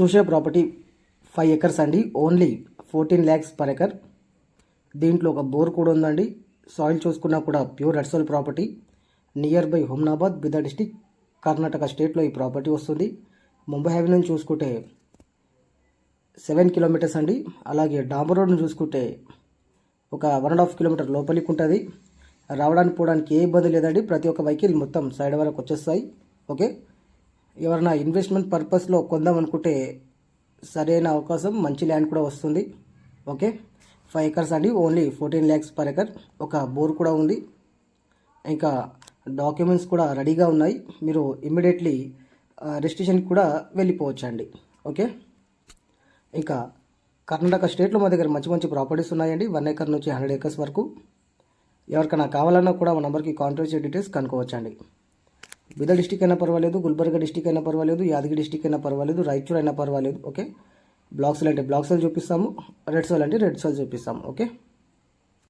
చూసే property five acres అండి. Only fourteen lakhs per acre దీంట్లో ఒక బోర్ కూడా ఉందండి. సాయిల్ చూసుకున్నా కూడా pure red property near by Humnabad Bidar district Karnataka స్టేట్లో ఈ ప్రాపర్టీ వస్తుంది. ముంబై హైవే నుంచి చూసుకుంటే సెవెన్ కిలోమీటర్స్ అండి. అలాగే డాంబర్ రోడ్ను చూసుకుంటే ఒక వన్ అండ్ హాఫ్ కిలోమీటర్ లోపలికి ఉంటుంది. రావడానికి పోవడానికి ఏ ఇబ్బంది లేదండి. ప్రతి ఒక్క వెహికల్ మొత్తం సైడ్ వరకు వచ్చేస్తాయి. ఓకే ఎవరైనా ఇన్వెస్ట్మెంట్ పర్పస్లో కొందాం అనుకుంటే సరైన అవకాశం మంచి ల్యాండ్ కూడా వస్తుంది. ఓకే? ఫైవ్ ఎకర్స్ అండి only fourteen lakhs per acre. ఒక బోర్ కూడా ఉంది. ఇంకా డాక్యుమెంట్స్ కూడా రెడీగా ఉన్నాయి. మీరు ఇమ్మీడియట్లీ రిజిస్ట్రేషన్కి కూడా వెళ్ళిపోవచ్చు అండి ఓకే? ఇంకా కర్ణాటక స్టేట్లో మా దగ్గర మంచి మంచి ప్రాపర్టీస్ ఉన్నాయండి. వన్ ఎకర్ నుంచి హండ్రెడ్ ఎకర్స్ వరకు. ఎవరికైనా కావాలన్నా కూడా మా నెంబర్కి కాంటాక్ట్ చేసే డీటెయిల్స్ కనుక్కోవచ్చండి. బీదర్ డిస్టిక్ అయినా పర్వాలేదు గుల్బర్గా డిస్టిక్ అయినా పర్వాలేదు యాదగిరి డిస్టిక్ అయినా పర్వాలేదు రాయచూర్ అయినా పర్వాలేదు ఓకే? బ్లాక్స్ అంటే బ్లాక్స్ చూపిస్తాము రెడ్ సోల్ అంటే రెడ్ సోల్ చూపిస్తాము ఓకే?